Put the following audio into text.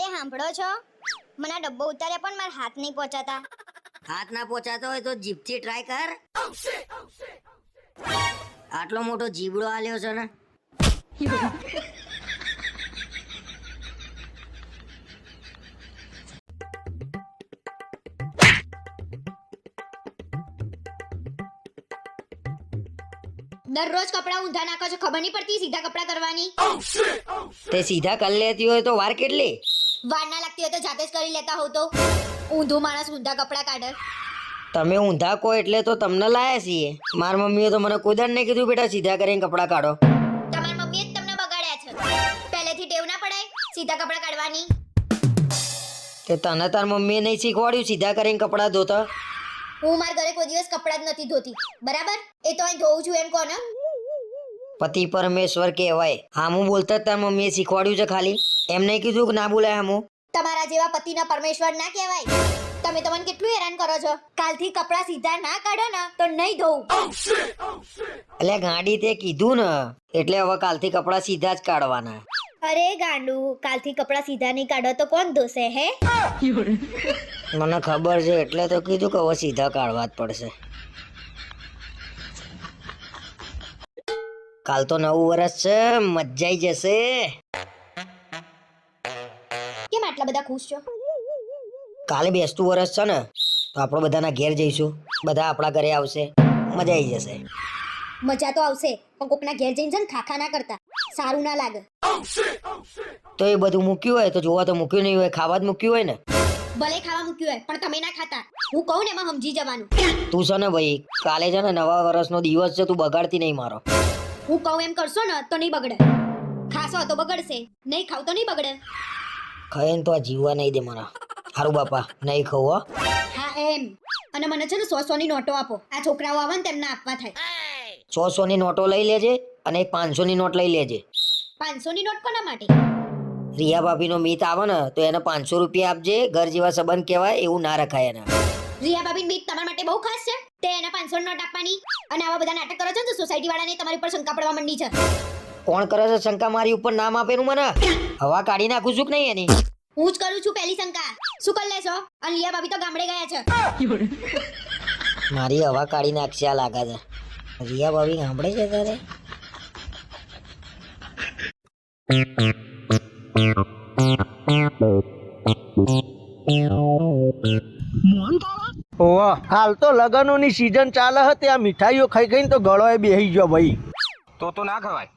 અરે સાંભળો છો? મને ડબ્બો ઉતાર્યા પણ મારા હાથ નહીં પહોંચાતા. હાથ ના પહોંચાતો હોય તો જીભથી ટ્રાય કર. આટલો મોટો જીબડો આલ્યો છે ને. દરરોજ કપડાં ઊંધા નાખો છો ખબર નહીં પડતી સીધા કપડાં કરવાની? તે સીધા કરી લેતી હોય તો વાર કેટલી? વાર ના લાગતી હોય તો જાતે જ કરી લેતા હોવ તો. ઊંધું માણસ ઊંધા કપડાં કાઢે. તમે ઊંધા કો એટલે તો તમને લાયા છીએ. માર મમ્મીએ તો મને કોઈ નહીં કીધું બેટા સીધા કરીને કપડાં કાઢો. તમારી મમ્મીએ જ તમને બગાડ્યા છે. પહેલેથી ટેવ ના પડાય સીધા કપડાં કાઢવાની. તે તને તાર મમ્મીએ નહીં શીખવાડ્યું સીધા કરીને કપડાં ધોતા? હું મારા ઘરે કોઈ દિવસ કપડાં જ નથી ધોતી. બરાબર? એ તો અહીં ધોઉં છું એમ કોને? પતિ પરમેશ્વર કહેવાય. હામું બોલતા તાર મમ્મીએ શીખવાડ્યું છે ખાલી. એમને કીધું કે ના બોલાય હામું. તમારા જેવા પતિના પરમેશ્વર ના કહેવાય. તમે તો મને કેટલું હેરાન કરો છો. કાલથી કપડાં સીધા ના કાઢો ને તો નહીં ધોઉં એટલે ગાડી તે કીધું ને એટલે હવે કાલથી કપડાં સીધા જ કાઢવાના. અરે ગાંડુ કાલથી કપડાં સીધા નહીં કાઢો તો કોણ ધોશે હે? મને ખબર છે એટલે તો કીધું કે હવે સીધા કાઢવા જ પડશે. કાલ તો નવું વર્ષ છે મજાઈ જશે. કેમ આટલા બધા ખુશ છો? કાલે બેસતું વર્ષ છે ને તો આપણે બધાના ઘેર જઈશું. બધા આપણા ઘરે આવશે. મજા આવી જશે. મજા તો આવશે પણ કોકના ઘેર જઈને જન ખાખા ના કરતા. સારું ના લાગે. તો એ બધું મૂક્યું હોય તો જોવા તો મૂક્યું નહીં હોય ખાવા જ મૂક્યું હોય ને. ભલે ખાવા મૂક્યું હોય પણ તમે ના ખાતા. હું કહું ને એમાં સમજી જવાનું. તું છે ને ભાઈ કાલે છે ને નવા વર્ષનો દિવસ છે તું બગાડતી નહીં મારો. હું કહું એમ કરશો ને તો નહીં બગડે. ખાશો તો બગડશે નહીં ખાવ તો નહીં બગડે. ખાઈને તો આ જીવવા નહીં દે મારા. હારું બાપા નહીં ખાવું હો. હા એમ. અને મને છે ને સો સો ની નોટો આપો. આ છોકરાઓ આવે ને તેમને આપવા થાય. સો સો ની નોટો લઈ લેજે અને એક પાંચસો ની નોટ લઈ લેજે. પાંચસો ની નોટ કોના માટે? રિયા ભાભીનો મીત આવે ને તો એને પાંચસો રૂપિયા આપજે. ઘર જેવા સંબંધ કહેવાય એવું ના રખાય એના. રિયા ભાભી મિત તમારા માટે બહુ ખાસ છે? તે એને પાંચસો નોટ આપવાની. અને આવા બધા નાટક કરો છો તો સોસાયટી વાળાને તમારી પર શંકા પડવા માંડી છે. કોણ કરે છે શંકા મારી ઉપર નામ આપેલું મને? હવા કાઢી નાખું છું કે નહીં એની? હું જ કરું છું પહેલી શંકા. શું કરી લેશો? અને રિયા ભાભી તો ગામડે ગયા છે. મારી હવા કાઢી નાખશે આ લાગે છે. રિયા ભાભી ગામડે છે તારે? ઓવા હાલ તો લગનોની સીઝન ચાલે હતી આ મીઠાઈઓ ખાઈ ખાઈને તો ગળો એ બેહી ગયો ભાઈ. તો તો ના ખવાય.